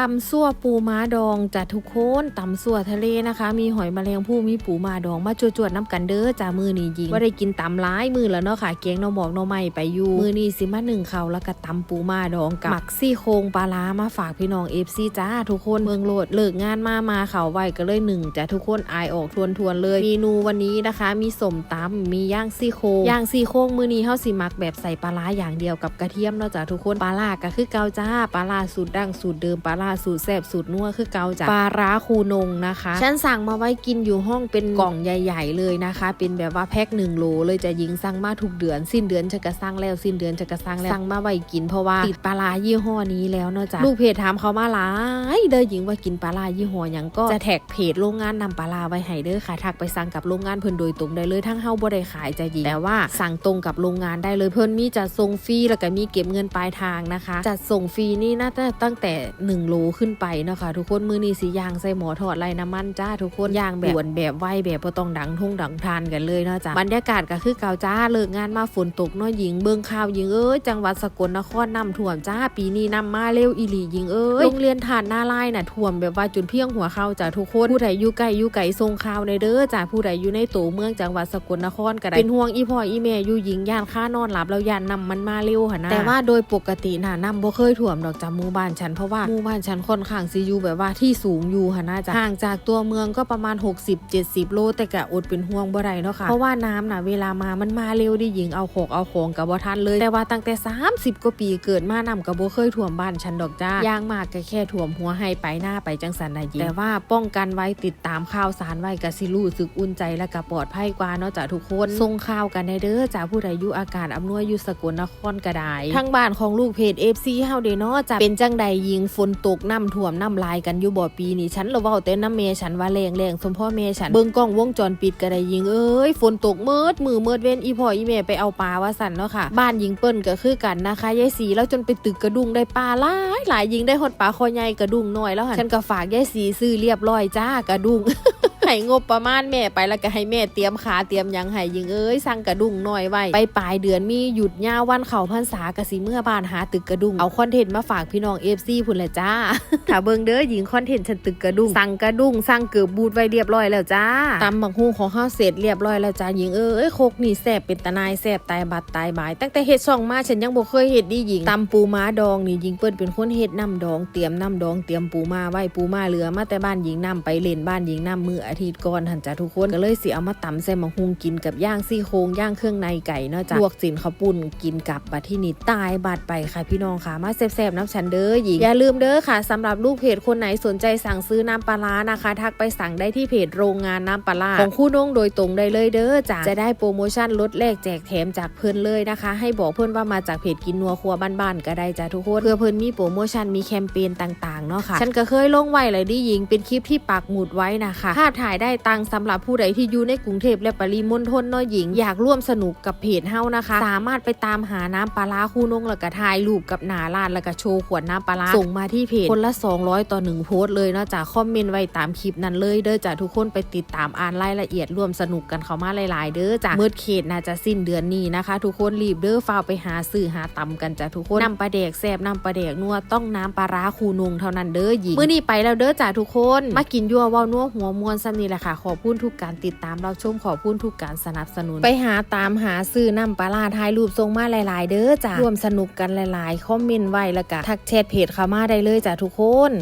ตำซั่วปูม้าดองจ้ะทุกคนตำซั่วทะเลนะคะ มีหอยแมลงภู่มีปูม้าดองมาจวดๆน้ำกันเด้อจ้ามือนี้ยิงว่าได้กินตำร้ายมือแล้วเนาะค่ะเกียงหนอหมอกหนอไม้ไปอยู่มือนี้สิมาหนึ่งเขาแล้วก็ตำปูม้าดองกับหมักซี่โครงปลาร้ามาฝากพี่น้องเอฟซีจ้าทุกคนเมืองโหลดเลิกงานมามาเขาไว้ก็เลยหนึ่งจ้ะทุกคนอายออกทวนทวนเลยเมนูวันนี้นะคะ มีสมตำมีย่างซี่โครงย่างซี่โครงมือนี้เฮาสิหมักแบบใส่ปลาร้าอย่างเดียวกับกระเทียมเนาะจ้ะทุกคนปลาร้าก็คือเกาจ้าปลาร้าสูตรดั้งสูตรเดิมปลาร้าสูตรแซ่บสูตรนัวคือเกาจ้ะปลาร้าคูนงนะคะ ฉันสั่งมาไว้กินอยู่ห้องเป็นกล่องใหญ่ ๆ เลยนะคะ เป็นแบบว่าแพ็คหนึ่งโลเลยจะยิงสั่งมาทุกเดือน สิ้นเดือนจะกระสั่งแล้วสิ้นเดือนจะกระสั่งแล้วสั่งมาไว้กินเพราะว่าติดปลาร้ายี่ห้อนี้แล้วเนาะจ้ะลูกเพจถามเขามาหลายเด้อหญิงว่ากินปลาร้ายี่ห้อหยังก็จะแท็กเพจโรงงานนำปลาร้าไว้ให้เด้อค่ะทักไปสั่งกับโรงงานเพิ่นโดยตรงได้เลยทั้งเฮาบ่ได้ขายจะยิงแต่ว่าสั่งตรงกับโรงงานได้เลยเพิ่นมีจัดส่งฟรีแล้วก็มีเก็บเงินปลายทางนะคะจัดส่งฟรีนี่น่าจะตั้งแต่1โลขึ้นไปเนาะคะทุกคนมือนี้สียางใส่หมอทอดไรน้ำมันจ้าทุกคนยางแบบด่วนแบบไวแบบบ่ต้องดังทุ่งดังทานกันเลยเนาะจ้ะบรรยากาศก็คือเก่าจ้าเลิกงานมาฝนตกเนาะหญิงเบิ่งข่าวหญิงเอ้ยจังหวัดสกลนครน้ำท่วมจ้าปีนี้น้ำมาเร็วอีหลีหญิงเอ้ยโรงเรียนฐานหน้าไล่น่ะท่วมแบบว่าจนเพียงหัวเข่าจ้าทุกคนผู้ใดอยู่ไกลอยู่ไกลทรงข่าวในเด้อจ้าผู้ใดอยู่ในตัวเมืองจังหวัดสกลนครก็ได้เป็นห่วงอีพ่ออีแม่อยู่หญิงย่านค่านอนหลับแล้วย่านน้ำมันมาเร็วหั่นะแต่ว่าโดยปกติน่ะน้ำบ่เคยท่วมดอกจ้าหมู่บ้านฉันเพราะว่าหมู่บ้านฉันค่อนข้างสิอยู่แบบว่าที่สูงอยู่หั่นนะจ้ะห่างจากตัวเมืองก็ประมาณ 60-70 โล แต่ก็อดเป็นห่วงบ่ได้เนาะค่ะ เพราะว่าน้ำน่ะเวลามามันมาเร็วดิหญิงเอาของเอาของกับบ่ทันเลย แต่ว่าตั้งแต่ 30 กว่าปีเกิดมาน้ำกับบ่เคยท่วมบ้านฉันดอกจ้าย่างมากก็แค่ท่วมหัวให้ไปหน้าไปจังสันนะหญิงแต่ว่าป้องกันไว้ติดตามข่าวสารไว้ก็สิรู้สึกอุ่นใจและก็ปลอดภัยกว่าเนาะจ้ะทุกคนส่งข่าวกันได้เด้อจ้าผู้ใดอยู่อากาศอำนวยอยู่สกลนครก็ได้ทางบ้านของลูกเพจ FC เฮาเด้เนาะจ้ะเป็นจังใดยิงฝนตกน้ำท่วมน้ำลายกันอยู่บ่ปีนี้ฉันระเว้าแต่น้ำเมฉันว่าแรงแรงสมพ่อเมฉันเบิ่งกล้องวงจรปิดก็ได้ยิงเอ้ยฝนตกเมิดมือเมิดเว้นอีพ่ออีแม่ไปเอาปลาว่าสั่นเนาะค่ะ บ้านยิงเปิ้นก็คือกันนะคะยายสีแล้วจนไปตึกกระดุงได้ปลาหลายหลายยิงได้หดปลาคอใหญ่กระดุงน้อยแล้วหันฉันก็ฝากยายสีซื้อเรียบร้อยจ้ากระดุง ให้งบประมาณแม่ไปแล้วก็ให้แม่เตรียมขาเตรียมยังให้ยิงเอ้ยสั่งกระดุงหน่อยไว้ไปปลายเดือนมีหยุดยาววันเข่าพรรษากะสิเมื่อบ้านหาตึกกระดุงเอาคอนเทนต์มาฝากพี่น้องเอฟซีพุ่นแหละจ้าถ้าเบิ่งเด้อหญิงคอนเทนต์ฉันตึกกระดุงสั่งกระดุงสั่งเกือบบูดไว้เรียบร้อยแล้วจ้าตำบักฮุงของข้าวเสร็จเรียบร้อยแล้วจ้าหญิงเอ้ยโคกนี่แซ่บเป็นตนายแซ่บตายบัดตายบาย ตั้งแต่เฮ็ดช่องมาฉันยังบ่เคยเฮ็ดดีหญิงตำปูม้าดองนี่หญิงเปิ้นเป็นคนเฮ็ดน้ำดองเตรียมน้ำดองเตรียมปูม้าไว้ปูม้าเหลือมาแต่บ้านหญิงน้ำไปเล่นบ้านหญิงน้ำมืออาทิตย์ก่อนหันจ้าทุกคนก็เลยสิเอามาตำใส่มะฮุงกินกับย่างซี่โครงย่างเครื่องในไก่เนาะจ้ะลวกสินข้าวปุ้นกินกับบัดที่นี่ตายบาดไปค่ะพี่น้องค่ะมาแซ่บๆน้ำฉันเด้อหญิงอย่าลืมเด้อค่ะสำหรับลูกเพจคนไหนสนใจสั่งซื้อน้ำปลาร้านะคะ ทักไปสั่งได้ที่เพจโรงงานน้ำปลาร้าของคู่น้องโดยตรงได้เลยเด้อจ้ะจะได้โปรโมชั่นลดแลกแจกแถมจากเพื่อนเลยนะคะ ให้บอกเพื่อนว่ามาจากเพจกินนัวครัวบ้านๆก็ได้จ้ะทุกคนเพื่อเพื่อนมีโปรโมชั่นมีแคมเปญต่างๆเนาะค่ะฉันก็เคยลงไว้เลยดิหญิงเป็นคลิปที่ปักหมุดไว้นะคะภาพถ่ายได้ตังค์สำหรับผู้ใดที่อยู่ในกรุงเทพและปริมณฑลเนาะหญิง อยากร่วมสนุกกับเพจเฮานะคะ สามารถไปตามหาน้ำปลาร้าคู่นงแล้วก็ถ่ายรูปกับหนาลานแล้วก็โชว์ขวดน้ำปลาร้าส่งมาที่เพจคนละ 200 ต่อ1โพสต์เลยเนาะจ้ะคอมเมนต์ไว้ตามคลิปนั้นเลยเด้อจ้ะทุกคนไปติดตามอ่านรายละเอียดร่วมสนุกกันเข้ามาหลาย ๆ เด้อจ้ะเมื่อเขตน่าจะสิ้นเดือนนี้นะคะ ทุกคนรีบเด้อฟ้าวไปหาซื้อหาตำกันจ้ะทุกคนน้ำปลาแดกแซ่บน้ำปลาแดกนัวต้องน้ำปลาร้าคูนงเท่านั้นเด้อหญิงมื้อนี้ไปแล้วเด้อจ้ะทุกคน มากินยั่วเว้านัวหัวมวนซ้ำนี่แหละค่ะ ขอบคุณทุกการติดตามเราชมขอบคุณทุกการสนับสนุน ไปหาตามหาซื้อน้ำปลาร้าถ่ายรูปทรงมาหลาย ๆ เด้อจ้ะร่วมสนุกกันหลาย ๆ คอมเมนต์ไว้แล้วก็ทักแชทเพจเข้ามาได้เลยจ้ะทุกคน